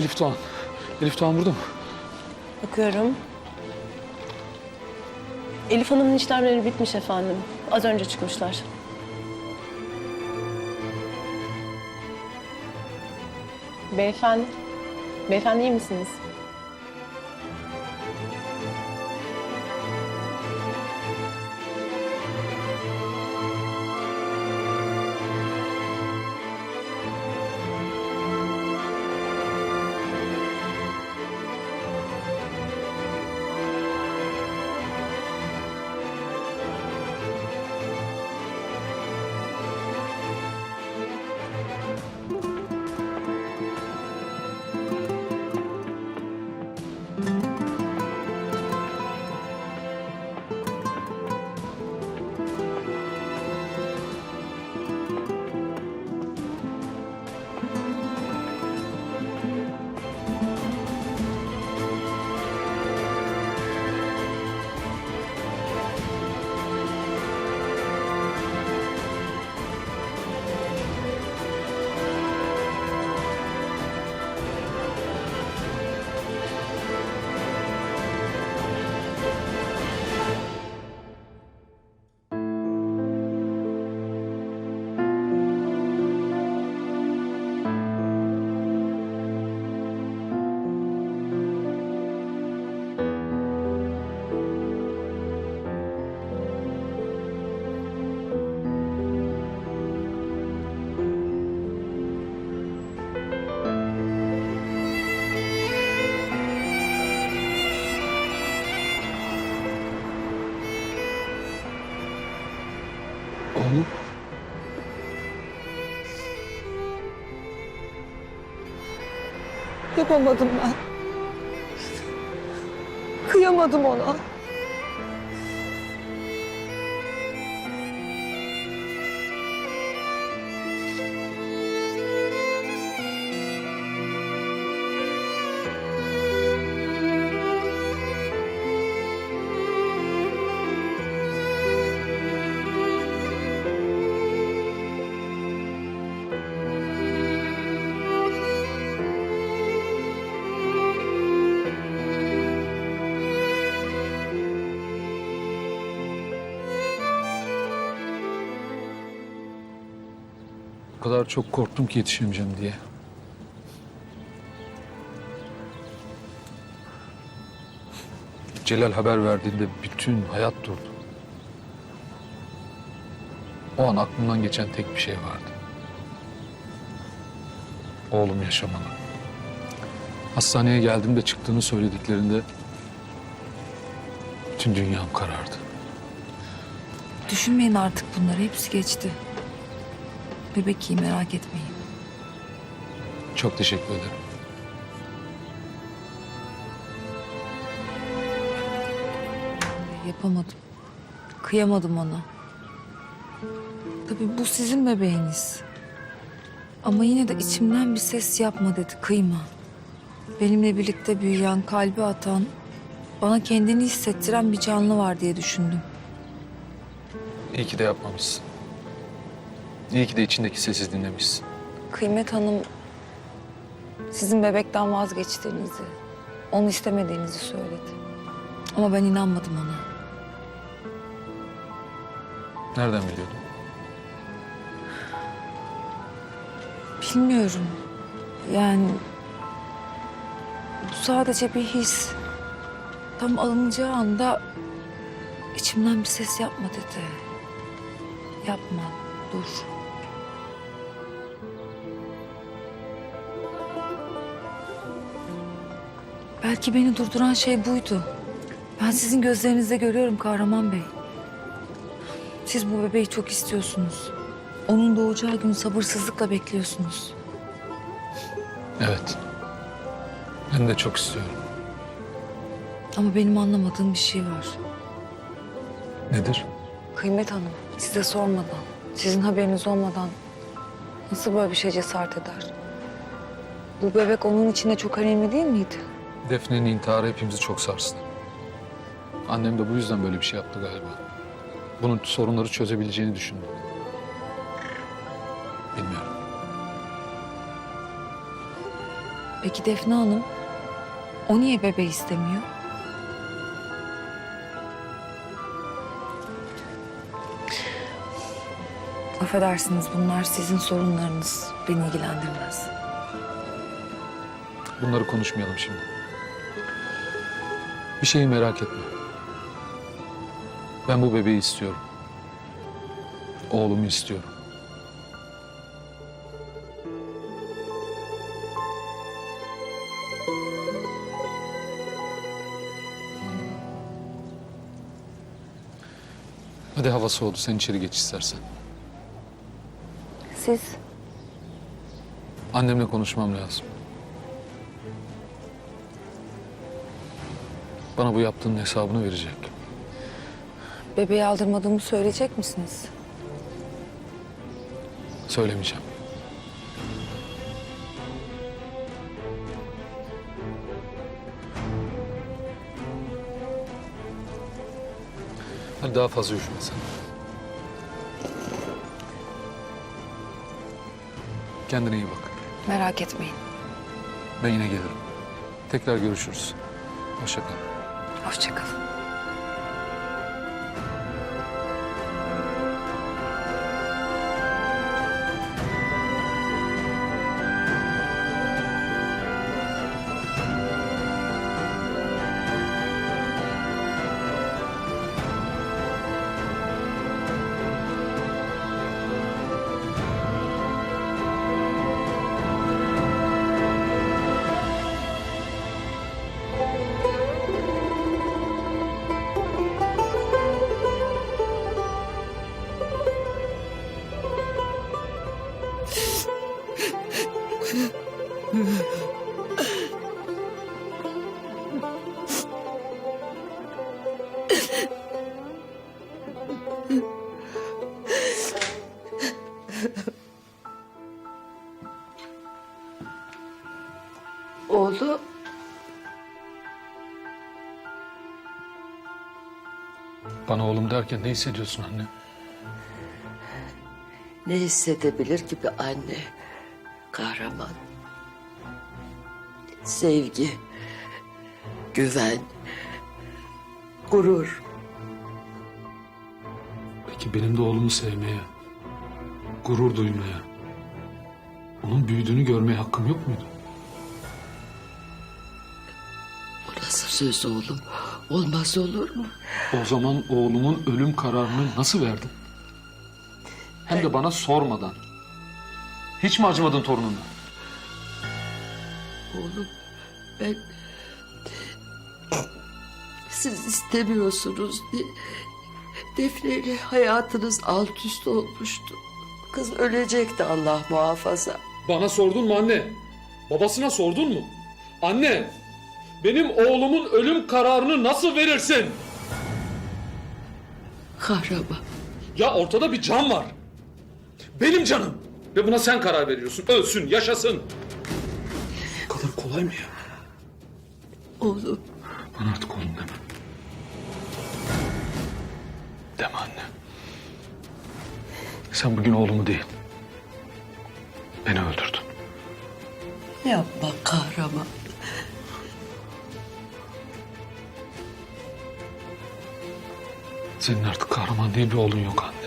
Elif Doğan. Elif Doğan burada mı? Bakıyorum. Elif Hanım'ın işlemleri bitmiş efendim. Az önce çıkmışlar. Beyefendi. Beyefendi iyi misiniz? Oğlum. Yapamadım ben. Kıyamadım ona. Kadar çok korktum ki yetişemeyeceğim diye. Celal haber verdiğinde bütün hayat durdu. O an aklımdan geçen tek bir şey vardı. Oğlum yaşamalı. Hastaneye geldiğimde çıktığını söylediklerinde bütün dünyam karardı. Düşünmeyin artık bunları. Hepsi geçti. Bebek iyi merak etmeyin. Çok teşekkür ederim. Yapamadım. Kıyamadım ona. Tabii bu sizin bebeğiniz. Ama yine de içimden bir ses yapma dedi. Kıyma. Benimle birlikte büyüyen, kalbi atan, bana kendini hissettiren bir canlı var diye düşündüm. İyi ki de yapmamışsın. İyi ki de içindeki sesi dinlemişsin. Kıymet Hanım sizin bebekten vazgeçtiğinizi, onu istemediğinizi söyledi. Ama ben inanmadım ona. Nereden biliyordun? Bilmiyorum. Yani bu sadece bir his. Tam alınacağı anda içimden bir ses yapma dedi. Yapma, dur. Belki beni durduran şey buydu. Ben sizin gözlerinizde görüyorum Kahraman Bey. Siz bu bebeği çok istiyorsunuz. Onun doğacağı gün sabırsızlıkla bekliyorsunuz. Evet. Ben de çok istiyorum. Ama benim anlamadığım bir şey var. Nedir? Kıymet Hanım size sormadan, sizin haberiniz olmadan nasıl böyle bir şey cesaret eder? Bu bebek onun içinde çok önemli değil miydi? Defne'nin intiharı hepimizi çok sarstı. Annem de bu yüzden böyle bir şey yaptı galiba. Bunun sorunları çözebileceğini düşündü. Bilmiyorum. Peki Defne Hanım? O niye bebeği istemiyor? Affedersiniz bunlar sizin sorunlarınız. Beni ilgilendirmez. Bunları konuşmayalım şimdi. Bir şeyi merak etme. Ben bu bebeği istiyorum. Oğlumu istiyorum. Hadi hava soğudu. Sen içeri geç istersen. Siz? Annemle konuşmam lazım. Bana bu yaptığının hesabını verecek. Bebeği aldırmadığımı söyleyecek misiniz? Söylemeyeceğim. Hadi daha fazla üşüme sen. Kendine iyi bak. Merak etmeyin. Ben yine gelirim. Tekrar görüşürüz. Hoşça kal. Hoşçakalın. Oğlum Bana oğlum derken ne hissediyorsun anne? ne hissedebilir ki bir anne? Kahraman. Sevgi, güven, gurur. Peki benim de oğlumu sevmeye, gurur duymaya, onun büyüdüğünü görmeye hakkım yok muydu? Bu nasıl söz oğlum? Olmaz olur mu? O zaman oğlumun ölüm kararını nasıl verdin? Hem de bana sormadan. Hiç mi acımadın torununa? Oğlum ben... Siz istemiyorsunuz diye... Defne ile hayatınız alt üst olmuştu. Kız ölecekti Allah muhafaza. Bana sordun mu anne? Babasına sordun mu? Anne, benim oğlumun ölüm kararını nasıl verirsin? Kahraman. Ya ortada bir can var. Benim canım. Ve buna sen karar veriyorsun. Ölsün, yaşasın. Kolay mı ya? Oğlum Bana artık oğlum deme. Deme anne. Sen bugün oğlumu değil, beni öldürdün. yapma kahraman. Senin artık kahraman diye bir oğlun yok anne.